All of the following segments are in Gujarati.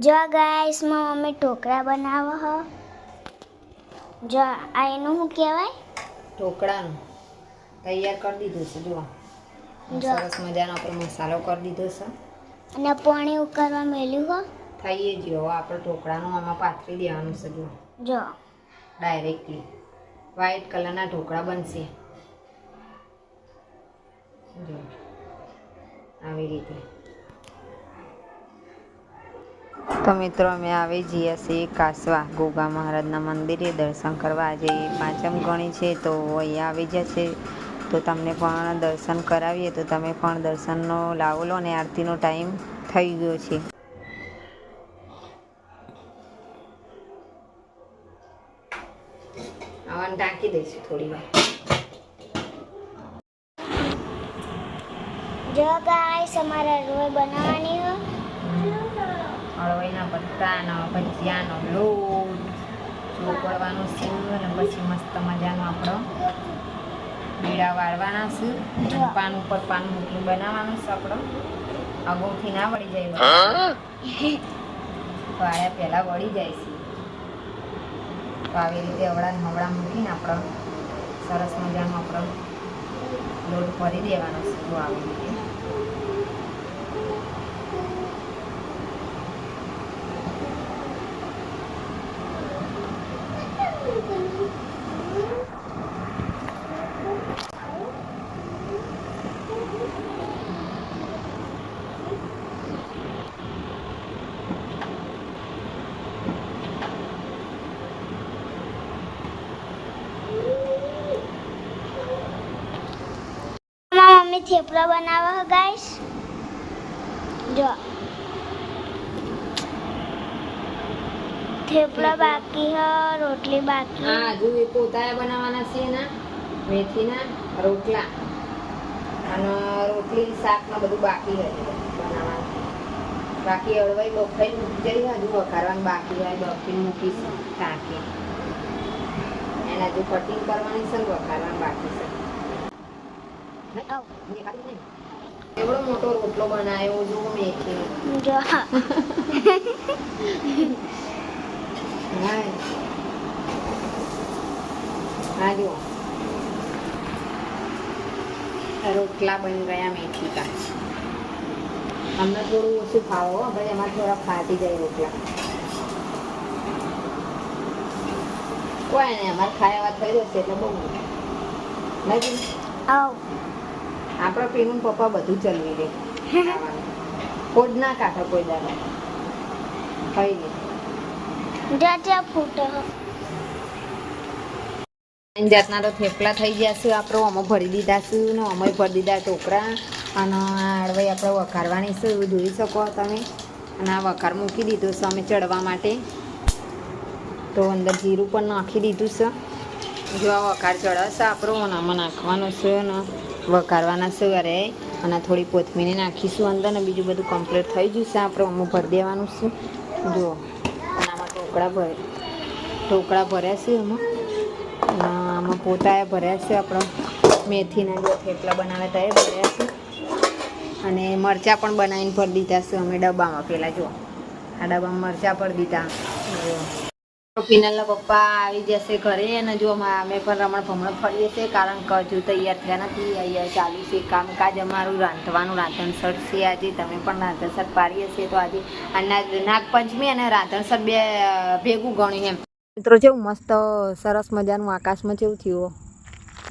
જો ગાઈસમાં મમ્મી ઢોકળા બનાવો હ. જો આ એનું શું કહેવાય? ઢોકળાનું. તૈયાર કરી દીધું છે જો. સરસ મજાનો આપણે મસાલો કરી દીધો છે. અને પાણી ઉકળવા મેલ્યું હો. થઈએ જ હવે આપણે ઢોકળાનું આમાં પાથરી દેવાનું છે જો. જો ડાયરેક્ટલી વ્હાઈટ કલરના ઢોકળા બનશે. જો. આવી રીતે. તો મિત્રો અમે આવી જઈએ છીએ કાસવા ગોગા મહારાજના મંદિરે. દર્શન કરવા આજે પાંચમ ગણી છે તો અહીંયા આવી જશે તો તમને પણ દર્શન કરાવીએ. તો તમે પણ દર્શનનો લાવો લો અને આરતીનો ટાઈમ થઈ ગયો છે. આવાને ઢાંકી દઈશું થોડી વાર. જો ગાઈસ અમારા રોલ બનાવવાની હળવાઈના પત્તાનો ભજીયાનો લોટ ચોપડવાનો છે અને પછી મસ્ત મજાનો આપણો બીડા વાળવાના છે. પાન ઉપર પાન મૂકીને બનાવવાનું છે આપણો. અગાઉથી ના વળી જાય વાળ્યા પહેલાં વળી જાય છે. તો આવી રીતે અવળા ને મૂકીને આપણો સરસ મજાનો આપણો લોટ ભરી દેવાનો છે તો આવી રીતે મારા મમ્મી થેપલા બનાવે હો ગાઈસ જો. થેપલા બાકી હ, રોટલી બાકી. હા હજુ એ પોતાએ બનાવવાના છે એના મેથીના રોટલા. અને રોટલી, શાકમાં બધું બાકી હોય બનાવવાનું. બાકી અળવાઈ બફાઈ મૂકી જઈ હજુ વઘારવાનું બાકી હોય બફી મૂકીશ ટાંકી એને હજુ કટિંગ કરવાની છે ને, વઘારવાનું બાકી છે. એવડો મોટો રોટલો બનાવ્યો જો મેથી જો. હા હા રોટલા બની ગયા મેથી કા. અમને થોડું ઓછું ખાવો ભાઈ એમાં થોડા ફાટી જાય રોટલા. કોઈ નહીં અમારે ખાયા થઈ જશે એટલે બહુ. નહીં આવ. આપણા પીનું પપ્પા બધું ચલવી દે. ખોડ ના કાઢો કોઈ દાડો. કઈ નહીં. જો ત્યાં ફૂટે જાતના તો થેપલા થઈ ગયા છે આપણે. અમે ભરી દીધા છે ને અમે ભરી દીધા ટોકરા અને આડવાઈ આપણે વઘારવાની છે એવું જોઈ શકો તમે. અને આ વઘાર મૂકી દીધું છે અમે ચડવા માટે. તો અંદર જીરું પણ નાખી દીધું છે. જો આ વઘાર ચડાવશે આપણો અને આમાં નાખવાનો છે ને વઘારવાના છે અરે અને થોડી કોથમીરી નાખીશું અંદર ને બીજું બધું કમ્પ્લીટ થઈ છે. આપણે અમુક ભરી દેવાનું છે. જો આમાં ઢોકળા ભરે, ઢોકળા ભર્યા છે એમાં. આમાં પોતાએ ભર્યા છે આપણો મેથીના જે થેપલા બનાવે તો એ ભર્યા છે. અને મરચાં પણ બનાવીને ભરી દીધા છે. અમે ડબ્બામાં પહેલાં જો આ ડબ્બામાં મરચાં ભરી દીધા. પિનલના પપ્પા આવી જશે ઘરે અને જો અમા- પણ રમણ ભમણ ફરીએ છીએ કારણ કે હજુ તૈયાર થયા નથી, અહીંયા ચાલુ છે કામકાજ અમારું, રાંધવાનું રાંધણસર છે આજે, તમે પણ રાંધણસર પાડીએ છીએ તો આજે નાગપંચમી અને રાંધણસર બે, ભેગું ગણ્યું એમ. મિત્રો જેવું મસ્ત, સરસ મજાનું આકાશમાં જેવું થયું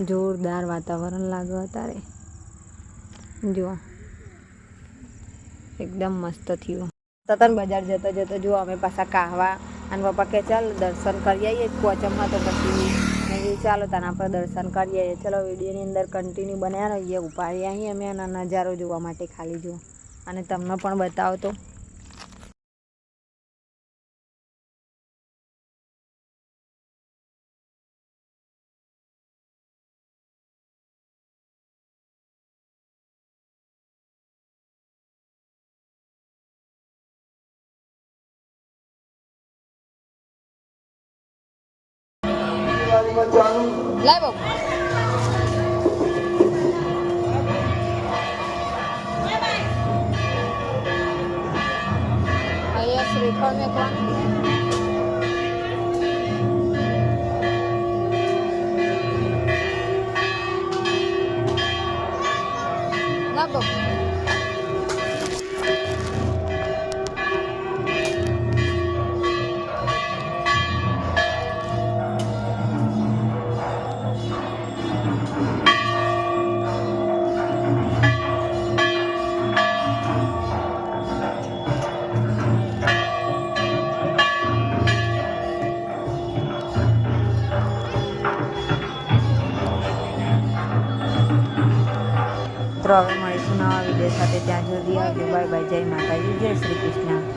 જોરદાર વાતાવરણ લાગે અત્યારે. જુઓ એકદમ મસ્ત થયું. તતન બજાર જતા જતા જો અમે પાછા કાહવા અને પપ્પા કે ચાલ દર્શન કરી આવીએ કોચમમાં તો પછી ચાલો તને આપણે દર્શન કરી આવીએ. ચલો વિડીયોની અંદર કન્ટિન્યુ બન્યા રહીએ ઉપાડી અહીં અમે એના નજારો જોવા માટે ખાલી જુઓ. અને તમને પણ બતાવો તો લાય બાબુ અહીંયા શ્રી ફળ મેકવાનું મિત્રો હવે મળીશું નવા વીડિયો સાથે. ત્યાં સુધી આવજો. Bye bye. જય માતાજી. જય શ્રી કૃષ્ણ.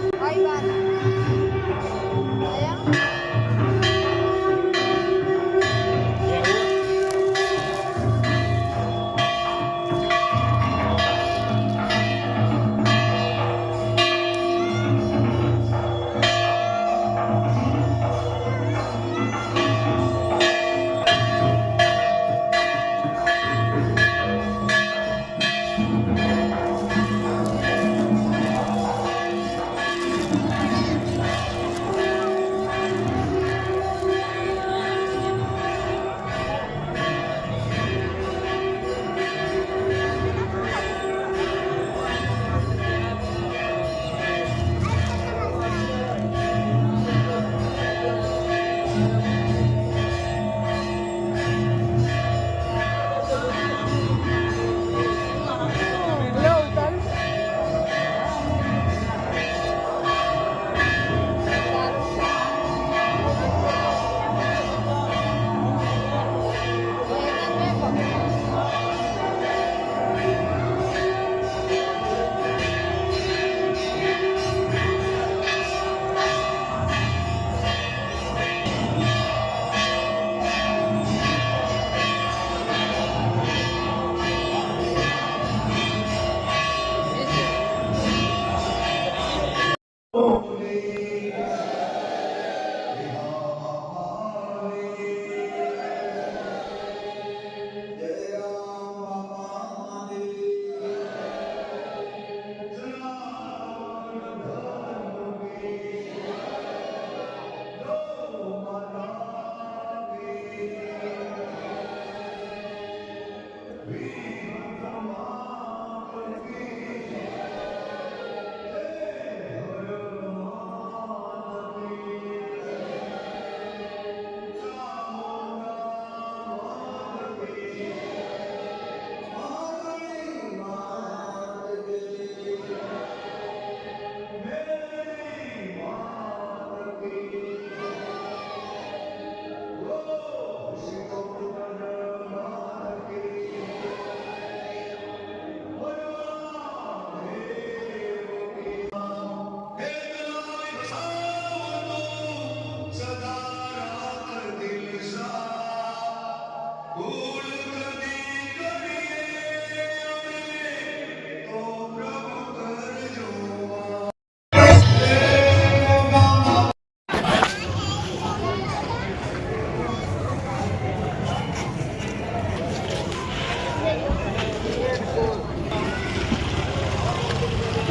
Oh.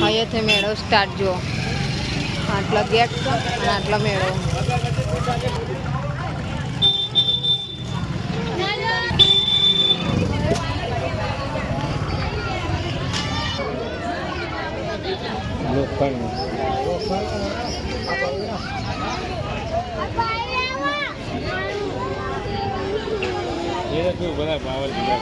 અહીંયાથી મેળો સ્ટાર્ટ જુઓ. આટલા ગેટ અને આટલો મેળો. બધા પાવર દીધા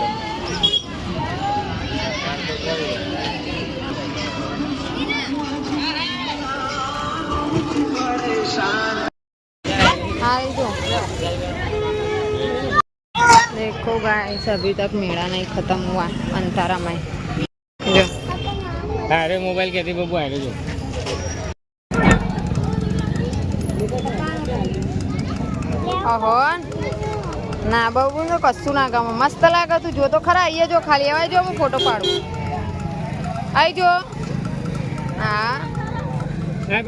देखो गाइस अभी तक मेला नहीं खत्म हुआ अंतारा में जो અરે મોબાઈલ ક્યાંથી બબુ આવ્યો જો ઓહો ના બહુ તો કશું ના ગમે મસ્ત લાગે તું જો તો ખરા અહીંયા જો ખાલી આવા જો હું ફોટો પાડું આવી જો હા ના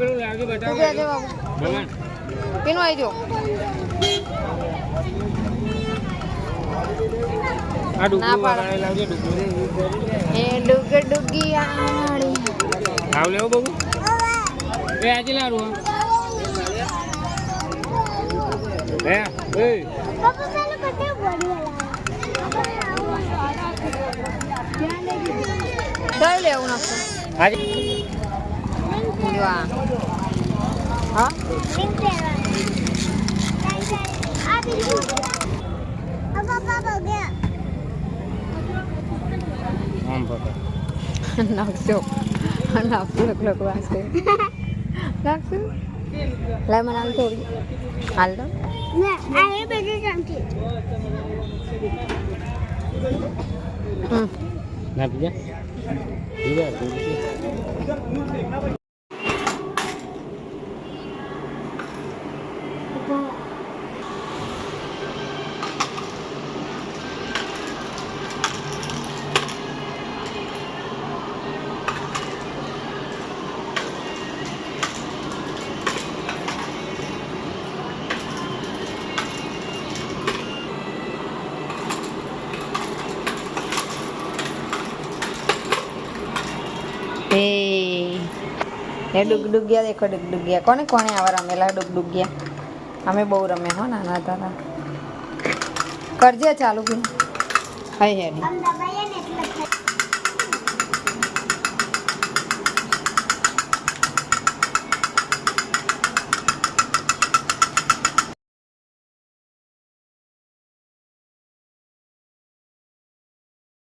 આવી જો આ ડુગડું એ ડુગ ડુગી આણી આવ લેવો બબુ? એ આજે લારું હે. એ. બાપુ ચાલો કટે બોડી આજે જો આ હા આમ નાખશું એક લોકો વાંચે નાખશું લાય મને હાલ થોડી હાલ તો ના પીજા પીજા એ ડુગડુગિયા દેખો, ડુગડુગિયા. કોને કોને આવા રમેલા ડુગડુગિયા? અમે બહુ રમે હો, નાના હતા. કરજે ચાલુ બી હઈ હેડી